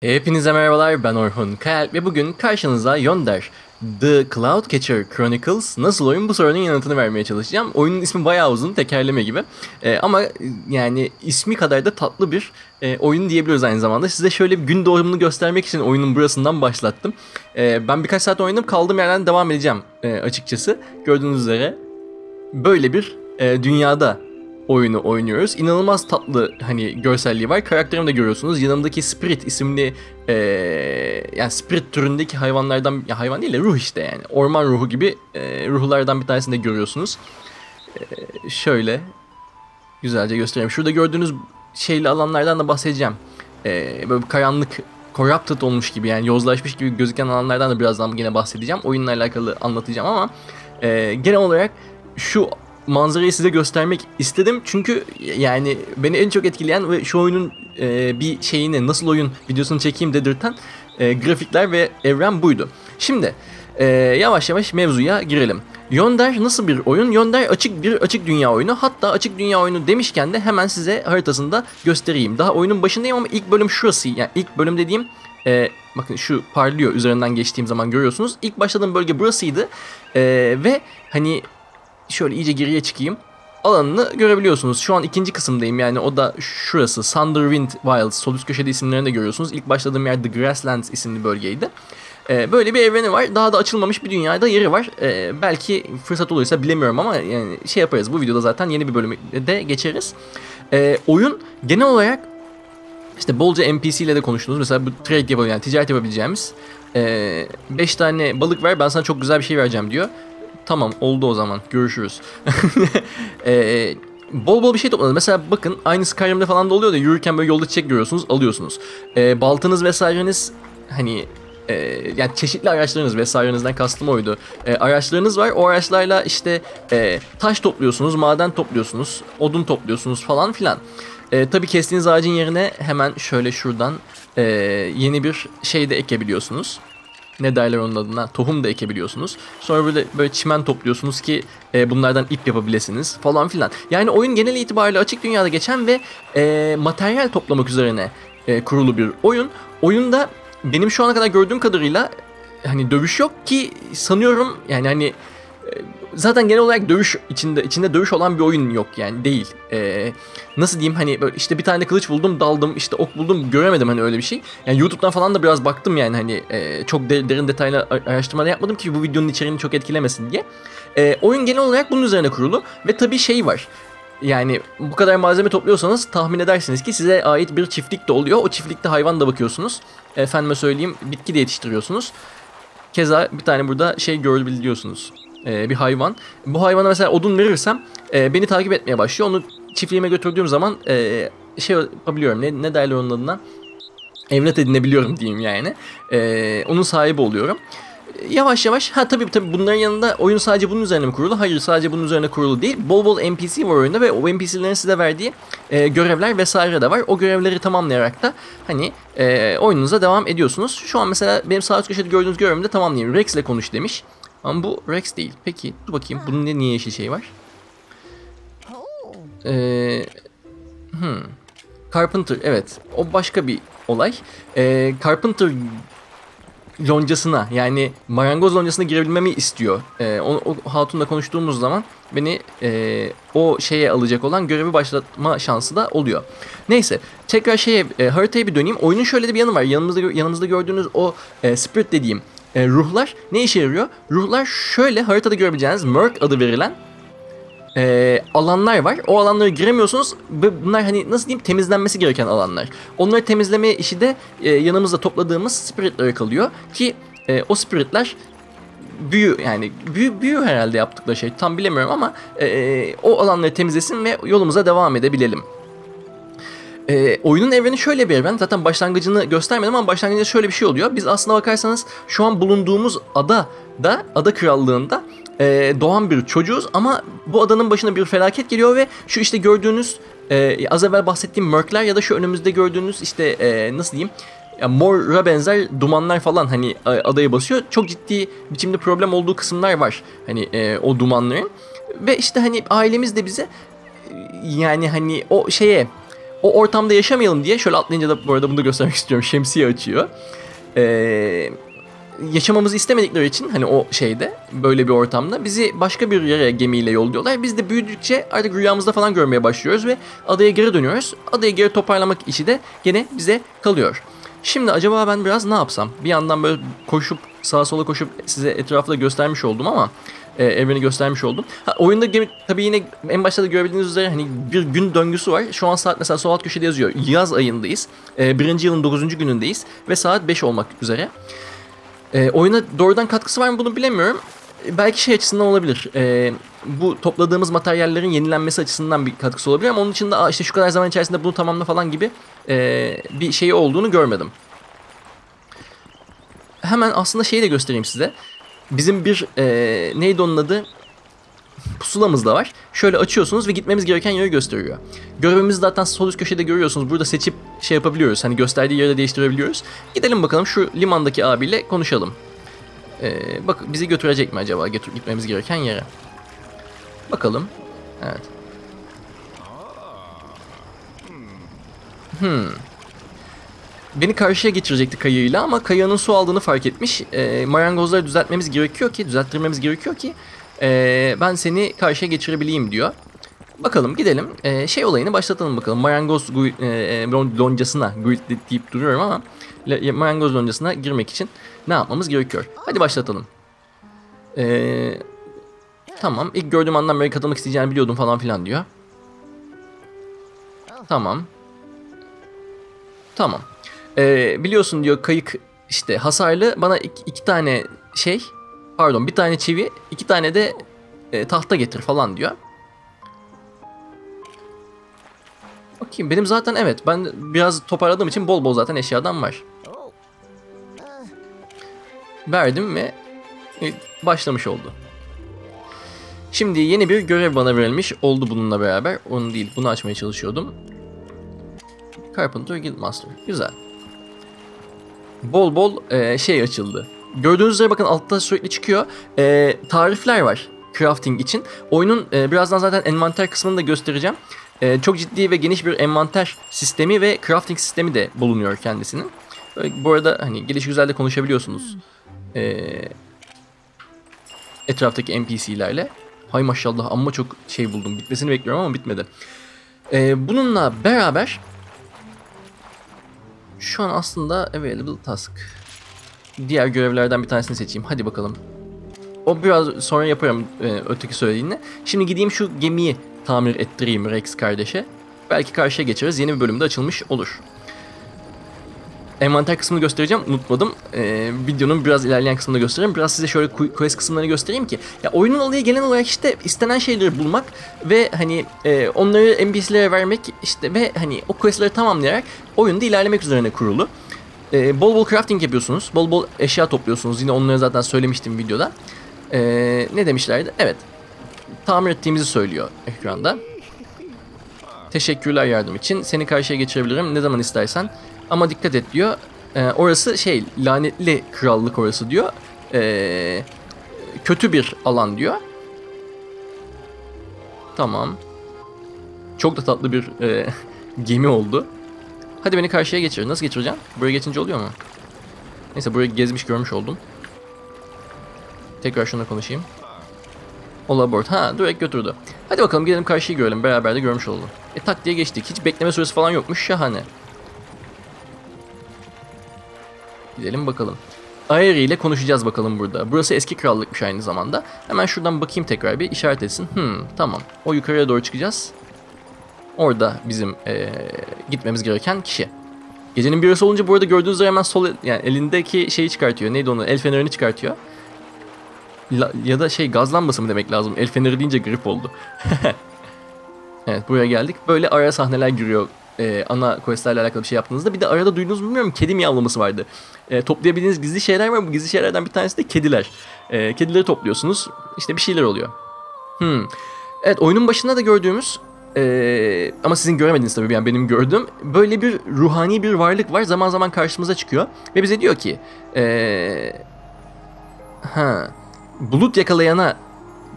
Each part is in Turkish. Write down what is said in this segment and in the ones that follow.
Hepinize merhabalar ben Orhun Kayal ve bugün karşınızda Yonder The Cloud Catcher Chronicles nasıl oyun bu sorunun yanıtını vermeye çalışacağım. Oyunun ismi bayağı uzun tekerleme gibi Ee, ama yani ismi kadar da tatlı bir e, oyun diyebiliyoruz aynı zamanda. Size şöyle bir gün doğumunu göstermek için oyunun burasından başlattım. Ee, ben birkaç saat oynadım kaldığım yerden devam edeceğim e, açıkçası. Gördüğünüz üzere böyle bir e, dünyada oyunu oynuyoruz. İnanılmaz tatlı hani görselliği var. Karakterimi de görüyorsunuz. Yanımdaki Spirit isimli e, yani Spirit türündeki hayvanlardan ya hayvan değil de ruh işte yani. Orman ruhu gibi e, ruhlardan bir tanesini de görüyorsunuz. E, şöyle güzelce göstereyim. Şurada gördüğünüz şeyli alanlardan da bahsedeceğim. E, böyle karanlık corrupted olmuş gibi yani yozlaşmış gibi gözüken alanlardan da birazdan yine bahsedeceğim. Oyunla alakalı anlatacağım ama e, genel olarak şu manzarayı size göstermek istedim. Çünkü yani beni en çok etkileyen ve şu oyunun e, bir şeyini nasıl oyun videosunu çekeyim dedirten e, grafikler ve evren buydu. Şimdi e, yavaş yavaş mevzuya girelim. Yonder nasıl bir oyun? Yonder açık bir açık dünya oyunu. Hatta açık dünya oyunu demişken de hemen size haritasında göstereyim. Daha oyunun başındayım ama ilk bölüm şurası. Yani ilk bölüm dediğim e, bakın şu parlıyor üzerinden geçtiğim zaman görüyorsunuz. İlk başladığım bölge burasıydı. E, ve hani şöyle iyice geriye çıkayım. Alanını görebiliyorsunuz. Şu an ikinci kısımdayım yani o da şurası. Thunderwind Wilds. Sol üst köşede isimlerini de görüyorsunuz. İlk başladığım yer The Grasslands isimli bölgeydi. Ee, böyle bir evreni var. Daha da açılmamış bir dünyada yeri var. Ee, belki fırsat olursa bilemiyorum ama yani şey yaparız. Bu videoda zaten yeni bir bölümde geçeriz. Ee, oyun genel olarak işte bolca NPC ile de konuştunuz. Mesela bu trade yapabileceğimiz, yani ticaret yapabileceğimiz 5 ee, tane balık ver ben sana çok güzel bir şey vereceğim diyor. Tamam oldu o zaman. Görüşürüz. ee, bol bol bir şey topladım. Mesela bakın aynı Skyrim'de falan da oluyor da yürürken böyle yolda çiçek görüyorsunuz alıyorsunuz. Ee, baltanız vesaireniz hani e, yani çeşitli araçlarınız vesairenizden kastım oydu. E, araçlarınız var. O araçlarla işte e, taş topluyorsunuz, maden topluyorsunuz, odun topluyorsunuz falan filan. E, tabii kestiğiniz ağacın yerine hemen şöyle şuradan e, yeni bir şey de ekebiliyorsunuz ne derler onun adına tohum da ekebiliyorsunuz. Sonra böyle böyle çimen topluyorsunuz ki e, bunlardan ip yapabilirsiniz falan filan. Yani oyun genel itibariyle açık dünyada geçen ve e, materyal toplamak üzerine e, kurulu bir oyun. Oyunda benim şu ana kadar gördüğüm kadarıyla hani dövüş yok ki sanıyorum yani hani zaten genel olarak dövüş içinde içinde dövüş olan bir oyun yok yani değil. Ee, nasıl diyeyim hani böyle işte bir tane kılıç buldum daldım işte ok buldum göremedim hani öyle bir şey. Yani YouTube'dan falan da biraz baktım yani hani e, çok de, derin detaylı araştırma yapmadım ki bu videonun içeriğini çok etkilemesin diye. E, oyun genel olarak bunun üzerine kurulu ve tabii şey var. Yani bu kadar malzeme topluyorsanız tahmin edersiniz ki size ait bir çiftlik de oluyor. O çiftlikte hayvan da bakıyorsunuz. Efendime söyleyeyim bitki de yetiştiriyorsunuz. Keza bir tane burada şey görebiliyorsunuz e, bir hayvan. Bu hayvana mesela odun verirsem e, beni takip etmeye başlıyor. Onu çiftliğime götürdüğüm zaman e, şey yapabiliyorum. Ne, ne derler onun adına? Evlat edinebiliyorum diyeyim yani. E, onun sahibi oluyorum yavaş yavaş ha tabii tabii bunların yanında oyun sadece bunun üzerine mi kurulu? Hayır sadece bunun üzerine kurulu değil. Bol bol NPC var oyunda ve o NPC'lerin size verdiği e, görevler vesaire de var. O görevleri tamamlayarak da hani e, oyununuza devam ediyorsunuz. Şu an mesela benim sağ üst köşede gördüğünüz görevimi de tamamlayayım. Rex ile konuş demiş. Ama bu Rex değil. Peki dur bakayım. Bunun niye yeşil şey var? Ee, hmm. Carpenter evet. O başka bir olay. Ee, Carpenter loncasına yani marangoz loncasına girebilmemi istiyor. Ee, o, o hatunla konuştuğumuz zaman beni e, o şeye alacak olan görevi başlatma şansı da oluyor. Neyse tekrar şeye e, haritaya bir döneyim. Oyunun şöyle de bir yanı var. Yanımızda yanımızda gördüğünüz o e, spirit dediğim e, ruhlar ne işe yarıyor? Ruhlar şöyle haritada görebileceğiniz Merc adı verilen e, alanlar var. O alanlara giremiyorsunuz ve bunlar hani nasıl diyeyim temizlenmesi gereken alanlar. Onları temizleme işi de e, yanımızda topladığımız spiritlere kalıyor ki e, o spiritler büyü yani büyü, büyü herhalde yaptıkları şey tam bilemiyorum ama e, e o alanları temizlesin ve yolumuza devam edebilelim. E, oyunun evreni şöyle bir evren. Zaten başlangıcını göstermedim ama başlangıcında şöyle bir şey oluyor. Biz aslına bakarsanız şu an bulunduğumuz ada da ada krallığında e, doğan bir çocuğuz ama bu adanın başına bir felaket geliyor ve şu işte gördüğünüz e, az evvel bahsettiğim mörkler ya da şu önümüzde gördüğünüz işte e, nasıl diyeyim ya mora benzer dumanlar falan hani adaya basıyor. Çok ciddi biçimde problem olduğu kısımlar var. Hani e, o dumanların. Ve işte hani ailemiz de bize yani hani o şeye o ortamda yaşamayalım diye şöyle atlayınca da bu arada bunu da göstermek istiyorum. Şemsiye açıyor. Eee yaşamamızı istemedikleri için hani o şeyde böyle bir ortamda bizi başka bir yere gemiyle yolluyorlar. Biz de büyüdükçe artık rüyamızda falan görmeye başlıyoruz ve adaya geri dönüyoruz. Adaya geri toparlamak işi de gene bize kalıyor. Şimdi acaba ben biraz ne yapsam? Bir yandan böyle koşup sağa sola koşup size etrafı da göstermiş oldum ama e, evreni göstermiş oldum. Ha, oyunda gemi, tabii yine en başta da görebildiğiniz üzere hani bir gün döngüsü var. Şu an saat mesela sol alt köşede yazıyor. Yaz ayındayız. E, birinci yılın 9. günündeyiz ve saat 5 olmak üzere. E, oyuna doğrudan katkısı var mı bunu bilemiyorum. E, belki şey açısından olabilir. E, bu topladığımız materyallerin yenilenmesi açısından bir katkısı olabilir ama onun için de işte şu kadar zaman içerisinde bunu tamamla falan gibi e, bir şey olduğunu görmedim. Hemen aslında şeyi de göstereyim size. Bizim bir e, neydi onun adı? Pusulamız da var. Şöyle açıyorsunuz ve gitmemiz gereken yeri gösteriyor. Görevimizi zaten sol üst köşede görüyorsunuz. Burada seçip şey yapabiliyoruz. Hani gösterdiği yeri de değiştirebiliyoruz. Gidelim bakalım şu limandaki abiyle konuşalım. Ee, bak bizi götürecek mi acaba götür gitmemiz gereken yere? Bakalım. Evet. Hmm. Beni karşıya geçirecekti kayığıyla ama kayığının su aldığını fark etmiş. E, marangozları düzeltmemiz gerekiyor ki, düzelttirmemiz gerekiyor ki e, ben seni karşıya geçirebileyim diyor. Bakalım gidelim. E, şey olayını başlatalım bakalım. Marangoz e, e, loncasına guild deyip duruyorum ama marangoz loncasına girmek için ne yapmamız gerekiyor? Hadi başlatalım. E, tamam. İlk gördüğüm andan beri katılmak isteyeceğini biliyordum falan filan diyor. Tamam. Tamam. Ee, biliyorsun diyor kayık işte hasarlı bana iki, iki tane şey pardon bir tane çivi iki tane de e, tahta getir falan diyor. Bakayım benim zaten evet ben biraz toparladığım için bol bol zaten eşyadan var. Verdim ve e, başlamış oldu. Şimdi yeni bir görev bana verilmiş oldu bununla beraber. Onu değil bunu açmaya çalışıyordum. Carpenter Guildmaster. Güzel bol bol e, şey açıldı. Gördüğünüz üzere bakın altta sürekli çıkıyor. E, tarifler var crafting için. Oyunun e, birazdan zaten envanter kısmını da göstereceğim. E, çok ciddi ve geniş bir envanter sistemi ve crafting sistemi de bulunuyor kendisinin. Böyle, bu arada hani geliş güzel de konuşabiliyorsunuz. E, etraftaki NPC'lerle. Hay maşallah amma çok şey buldum. Bitmesini bekliyorum ama bitmedi. E, bununla beraber şu an aslında available task. Diğer görevlerden bir tanesini seçeyim. Hadi bakalım. O biraz sonra yaparım e, öteki söylediğini. Şimdi gideyim şu gemiyi tamir ettireyim Rex kardeşe. Belki karşıya geçeriz. Yeni bir bölümde açılmış olur envanter kısmını göstereceğim. Unutmadım. Ee, videonun biraz ilerleyen kısmında göstereyim. Biraz size şöyle quest kısımlarını göstereyim ki. Ya oyunun olayı genel olarak işte istenen şeyleri bulmak ve hani e, onları NPC'lere vermek işte ve hani o questleri tamamlayarak oyunda ilerlemek üzerine kurulu. E, bol bol crafting yapıyorsunuz. Bol bol eşya topluyorsunuz. Yine onları zaten söylemiştim videoda. E, ne demişlerdi? Evet. Tamir ettiğimizi söylüyor ekranda. Teşekkürler yardım için. Seni karşıya geçirebilirim ne zaman istersen. Ama dikkat et diyor. E, orası şey lanetli krallık orası diyor. E, kötü bir alan diyor. Tamam. Çok da tatlı bir e, gemi oldu. Hadi beni karşıya geçir. Nasıl geçireceğim? Buraya geçince oluyor mu? Neyse buraya gezmiş görmüş oldum. Tekrar şuna konuşayım. All aboard. Ha direkt götürdü. Hadi bakalım gidelim karşıyı görelim. Beraber de görmüş oldum. E tak diye geçtik. Hiç bekleme süresi falan yokmuş. Şahane. Gidelim bakalım. Aeri ile konuşacağız bakalım burada. Burası eski krallıkmış aynı zamanda. Hemen şuradan bakayım tekrar bir işaret etsin. Hmm tamam. O yukarıya doğru çıkacağız. Orada bizim ee, gitmemiz gereken kişi. Gecenin birisi olunca burada gördüğünüz üzere hemen sol yani elindeki şeyi çıkartıyor. Neydi onu? El fenerini çıkartıyor. La, ya da şey gaz lambası mı demek lazım? El feneri deyince grip oldu. evet buraya geldik. Böyle ara sahneler giriyor e, ana questlerle alakalı bir şey yaptığınızda bir de arada duyduğunuz bilmiyorum kedi miyavlaması vardı. E, toplayabildiğiniz gizli şeyler var. Bu gizli şeylerden bir tanesi de kediler. E, kedileri topluyorsunuz. İşte bir şeyler oluyor. Hmm. Evet oyunun başında da gördüğümüz ee, ama sizin göremediniz tabii yani benim gördüğüm böyle bir ruhani bir varlık var zaman zaman karşımıza çıkıyor ve bize diyor ki ee, ha bulut yakalayana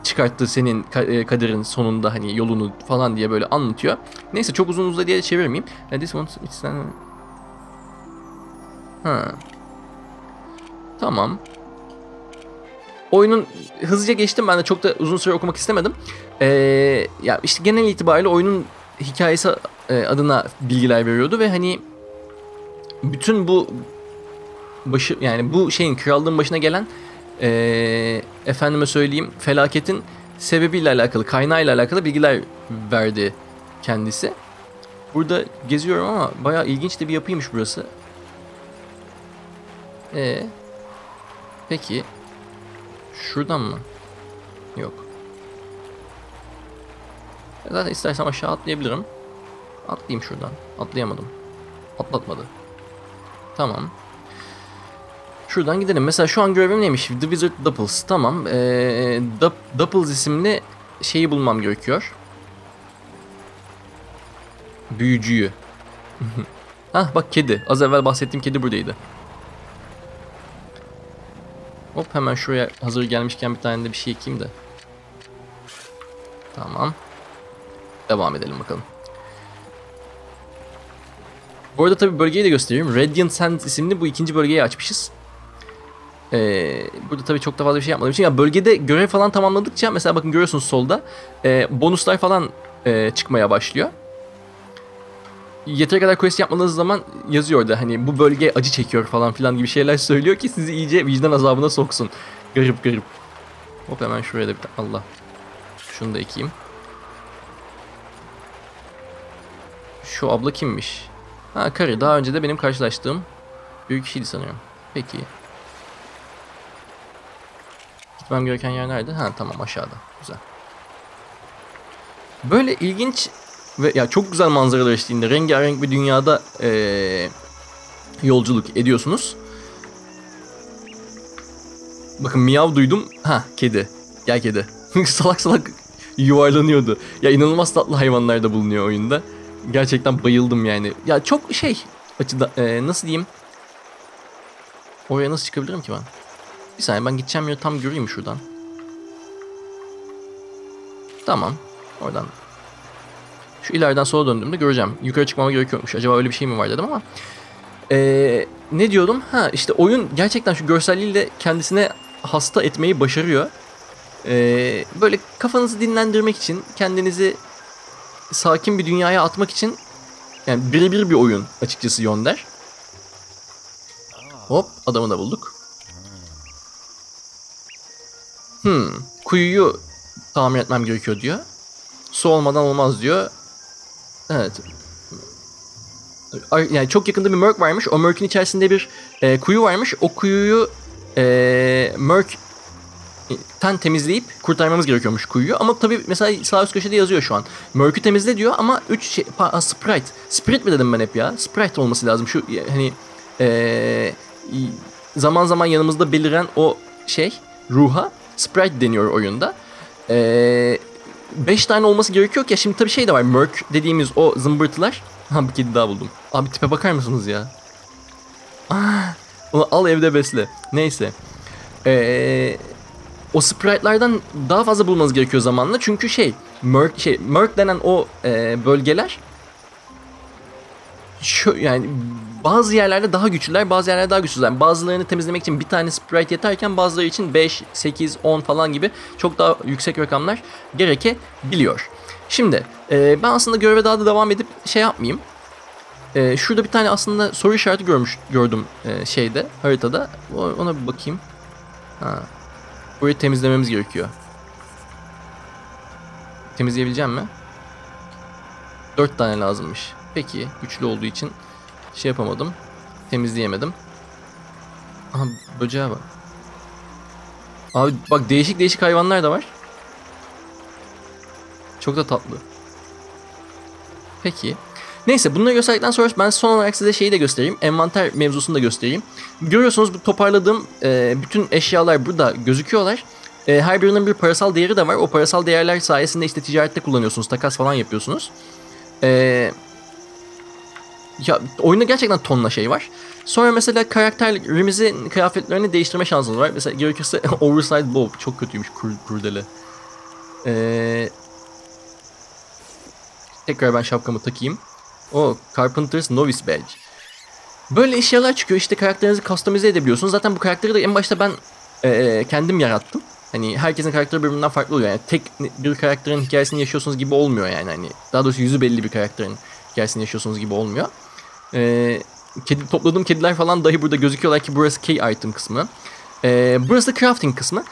çıkarttı senin e, kaderin sonunda hani yolunu falan diye böyle anlatıyor. Neyse çok uzun uzadı diye çevirmeyeyim. This one it's Ha. Tamam. Oyunun hızlıca geçtim ben de çok da uzun süre okumak istemedim. Ee, ya işte genel itibariyle oyunun hikayesi e, adına bilgiler veriyordu ve hani bütün bu başı yani bu şeyin krallığın başına gelen e, efendime söyleyeyim felaketin sebebiyle alakalı kaynağıyla alakalı bilgiler verdi kendisi. Burada geziyorum ama bayağı ilginç de bir yapıymış burası. E Peki. Şuradan mı? Yok. Zaten istersem aşağı atlayabilirim. Atlayayım şuradan. Atlayamadım. Atlatmadı. Tamam. Şuradan gidelim. Mesela şu an görevim neymiş? The Wizard Doppels. Tamam. Ee, Doppels isimli şeyi bulmam gerekiyor. Büyücüyü. Hah bak kedi. Az evvel bahsettiğim kedi buradaydı. Hop hemen şuraya hazır gelmişken bir tane de bir şey ekeyim de. Tamam. Devam edelim bakalım. Bu arada tabi bölgeyi de göstereyim. Radiant Sands isimli bu ikinci bölgeyi açmışız. Ee, burada tabii çok da fazla bir şey yapmadığım için ya bölgede görev falan tamamladıkça mesela bakın görüyorsunuz solda e, bonuslar falan e, çıkmaya başlıyor. Yeteri kadar quest yapmadığınız zaman yazıyor da hani bu bölge acı çekiyor falan filan gibi şeyler söylüyor ki sizi iyice vicdan azabına soksun. Garip garip. Hop hemen şuraya da bir Allah. Şunu da ekeyim. Şu abla kimmiş? Ha karı daha önce de benim karşılaştığım büyük kişiydi sanıyorum. Peki. Gitmem gereken yer nerede? Ha tamam aşağıda. Güzel. Böyle ilginç ve ya çok güzel manzaralar eşliğinde rengarenk bir dünyada ee, yolculuk ediyorsunuz. Bakın miyav duydum. Ha kedi. Gel kedi. salak salak yuvarlanıyordu. Ya inanılmaz tatlı hayvanlar da bulunuyor oyunda. Gerçekten bayıldım yani. Ya çok şey açıda e, nasıl diyeyim? Oraya nasıl çıkabilirim ki ben? Bir saniye ben gideceğim yeri tam göreyim şuradan. Tamam. Oradan. Şu ileriden sola döndüğümde göreceğim. Yukarı çıkmama gerekiyormuş. Acaba öyle bir şey mi var dedim ama. Ee, ne diyordum? Ha işte oyun gerçekten şu görselliğiyle kendisine hasta etmeyi başarıyor. Ee, böyle kafanızı dinlendirmek için, kendinizi sakin bir dünyaya atmak için yani birebir bir oyun açıkçası Yonder. Hop adamı da bulduk. Hmm, kuyuyu tamir etmem gerekiyor diyor. Su olmadan olmaz diyor. Evet. Yani çok yakında bir Merc varmış. O Merc'in içerisinde bir e, kuyu varmış. O kuyuyu e, Merc ten temizleyip kurtarmamız gerekiyormuş kuyuyu. Ama tabii mesela sağ üst köşede yazıyor şu an. Merc'ü temizle diyor ama 3 şey, pa, Sprite. Sprite mi dedim ben hep ya? Sprite olması lazım. Şu hani e, zaman zaman yanımızda beliren o şey ruha Sprite deniyor oyunda. Eee 5 tane olması gerekiyor ki şimdi tabii şey de var. Merc dediğimiz o zımbırtılar. Ha bir kedi daha buldum. Abi tipe bakar mısınız ya? Ah, onu al evde besle. Neyse. Ee, o sprite'lardan daha fazla bulmanız gerekiyor zamanla. Çünkü şey, Merc, şey, Merc denen o e, bölgeler şu, yani bazı yerlerde daha güçlüler, bazı yerlerde daha güçsüzler. Bazılarını temizlemek için bir tane sprite yeterken bazıları için 5, 8, 10 falan gibi çok daha yüksek rakamlar gerekebiliyor. Şimdi e, ben aslında göreve daha da devam edip şey yapmayayım. E, şurada bir tane aslında soru işareti görmüş gördüm e, şeyde haritada. Ona bir bakayım. Ha. Burayı temizlememiz gerekiyor. Temizleyebileceğim mi? 4 tane lazımmış. Peki güçlü olduğu için şey yapamadım. Temizleyemedim. Aha böceğe bak. Abi bak değişik değişik hayvanlar da var. Çok da tatlı. Peki. Neyse bunları gösterdikten sonra ben son olarak size şeyi de göstereyim. Envanter mevzusunu da göstereyim. Görüyorsunuz bu toparladığım e, bütün eşyalar burada gözüküyorlar. E, her birinin bir parasal değeri de var. O parasal değerler sayesinde işte ticarette kullanıyorsunuz. Takas falan yapıyorsunuz. Eee ya oyunda gerçekten tonla şey var. Sonra mesela karakterlerimizin kıyafetlerini değiştirme şansımız var. Mesela gerekirse Oversize Bob çok kötüymüş kur, kurdele. Ee, tekrar ben şapkamı takayım. O Carpenter's Novice Badge. Böyle eşyalar çıkıyor işte karakterinizi customize edebiliyorsunuz. Zaten bu karakteri de en başta ben e, kendim yarattım. Hani herkesin karakteri birbirinden farklı oluyor. Yani tek bir karakterin hikayesini yaşıyorsunuz gibi olmuyor yani. Hani daha doğrusu yüzü belli bir karakterin hikayesini yaşıyorsunuz gibi olmuyor. Ee, kedi, topladığım kediler falan dahi burada gözüküyorlar ki burası key item kısmı. Ee, burası da crafting kısmı.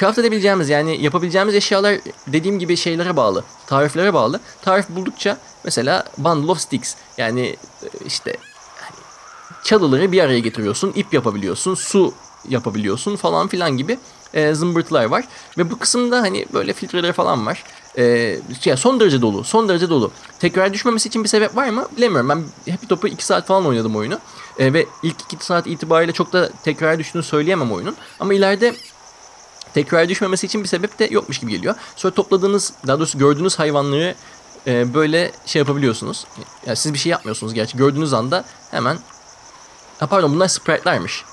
Craft edebileceğimiz yani yapabileceğimiz eşyalar dediğim gibi şeylere bağlı. Tariflere bağlı. Tarif buldukça mesela bundle of sticks yani e, işte hani çalıları bir araya getiriyorsun, ip yapabiliyorsun, su yapabiliyorsun falan filan gibi e, zımbırtılar var. Ve bu kısımda hani böyle filtreleri falan var. E, yani son derece dolu, son derece dolu. Tekrar düşmemesi için bir sebep var mı? Bilemiyorum. Ben Happy Top'u 2 saat falan oynadım oyunu. E, ve ilk 2 saat itibariyle çok da tekrar düştüğünü söyleyemem oyunun. Ama ileride tekrar düşmemesi için bir sebep de yokmuş gibi geliyor. Sonra topladığınız, daha doğrusu gördüğünüz hayvanları e, böyle şey yapabiliyorsunuz. Yani siz bir şey yapmıyorsunuz gerçi. Gördüğünüz anda hemen... Ha, pardon bunlar sprite'larmış.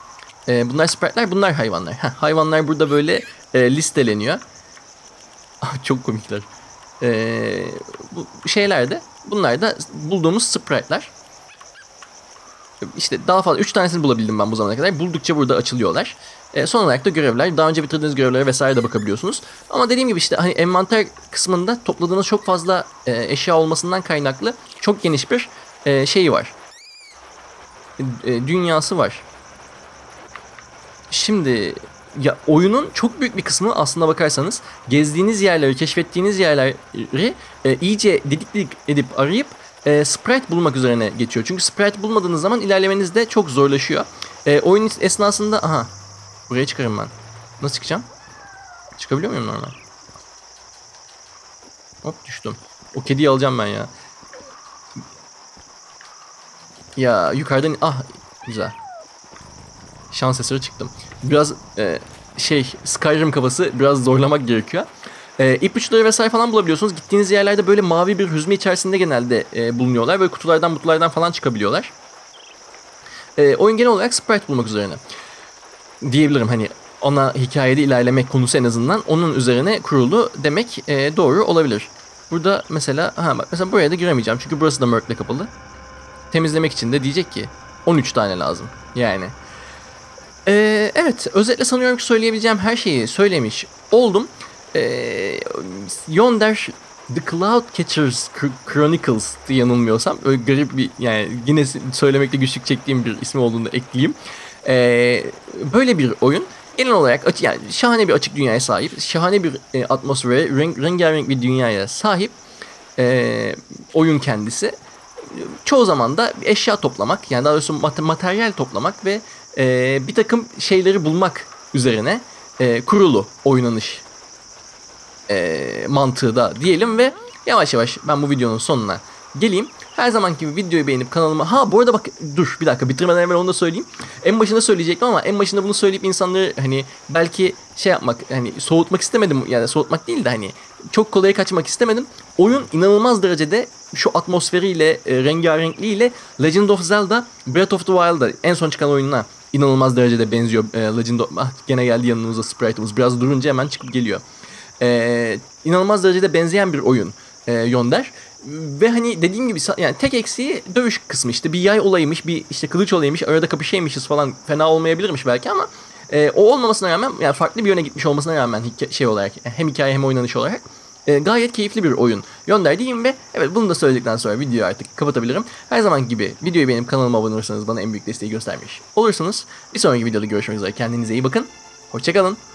E, bunlar sprite'lar, bunlar hayvanlar. Heh, hayvanlar burada böyle e, listeleniyor. Ah, Çok komikler. E, bu şeyler de, bunlar da bulduğumuz sprite'lar. İşte daha fazla 3 tanesini bulabildim ben bu zamana kadar. Buldukça burada açılıyorlar. E, son olarak da görevler. Daha önce bitirdiğiniz görevlere vesaire de bakabiliyorsunuz. Ama dediğim gibi işte hani envanter kısmında topladığınız çok fazla e, eşya olmasından kaynaklı çok geniş bir e, şeyi var. E, dünyası var. Şimdi ya oyunun çok büyük bir kısmı aslında bakarsanız gezdiğiniz yerleri, keşfettiğiniz yerleri e, iyice didiklik edip arayıp e, sprite bulmak üzerine geçiyor. Çünkü sprite bulmadığınız zaman ilerlemeniz de çok zorlaşıyor. E, oyun esnasında aha buraya çıkarım ben. Nasıl çıkacağım? Çıkabiliyor muyum normal? Hop düştüm. O kediyi alacağım ben ya. Ya yukarıdan ah güzel. Şans eseri çıktım. Biraz e, şey Skyrim kafası biraz zorlamak gerekiyor. E, ipuçları vesaire falan bulabiliyorsunuz. Gittiğiniz yerlerde böyle mavi bir hüzme içerisinde genelde e, bulunuyorlar. Böyle kutulardan mutlulardan falan çıkabiliyorlar. E, oyun genel olarak sprite bulmak üzerine. Diyebilirim hani ona hikayede ilerlemek konusu en azından onun üzerine kurulu demek e, doğru olabilir. Burada mesela ha bak mesela buraya da giremeyeceğim çünkü burası da mörkle kapalı. Temizlemek için de diyecek ki 13 tane lazım. Yani ee, evet, özetle sanıyorum ki söyleyebileceğim her şeyi söylemiş oldum. Ee, Yonder The Cloud Catchers Chronicles diye yanılmıyorsam öyle garip bir yani yine söylemekte güçlük çektiğim bir ismi olduğunu ekleyeyim. Ee, böyle bir oyun genel olarak yani şahane bir açık dünyaya sahip, şahane bir e, atmosfere, renk, rengarenk bir dünyaya sahip e, oyun kendisi. Çoğu zaman da eşya toplamak, yani daha doğrusu mat- materyal toplamak ve e, bir takım şeyleri bulmak üzerine e, kurulu oynanış e, mantığı da diyelim ve yavaş yavaş ben bu videonun sonuna geleyim. Her zamanki gibi videoyu beğenip kanalıma... Ha bu arada bak dur bir dakika bitirmeden evvel onu da söyleyeyim. En başında söyleyecektim ama en başında bunu söyleyip insanları hani belki şey yapmak hani soğutmak istemedim. Yani soğutmak değil de hani çok kolaya kaçmak istemedim. Oyun inanılmaz derecede şu atmosferiyle, e, rengarenkliğiyle Legend of Zelda Breath of the Wild'a en son çıkan oyununa inanılmaz derecede benziyor. E, Legend of... Ah, gene geldi yanımıza sprite'ımız. Biraz durunca hemen çıkıp geliyor. E, inanılmaz derecede benzeyen bir oyun e, Yonder. Ve hani dediğim gibi yani tek eksiği dövüş kısmı işte bir yay olayıymış bir işte kılıç olayıymış arada kapışaymışız falan fena olmayabilirmiş belki ama e, o olmamasına rağmen yani farklı bir yöne gitmiş olmasına rağmen şey olarak hem hikaye hem oynanış olarak e, gayet keyifli bir oyun Yonder diyeyim ve evet bunu da söyledikten sonra videoyu artık kapatabilirim. Her zaman gibi videoyu beğenip kanalıma abone olursanız bana en büyük desteği göstermiş olursunuz. Bir sonraki videoda görüşmek üzere kendinize iyi bakın. Hoşçakalın.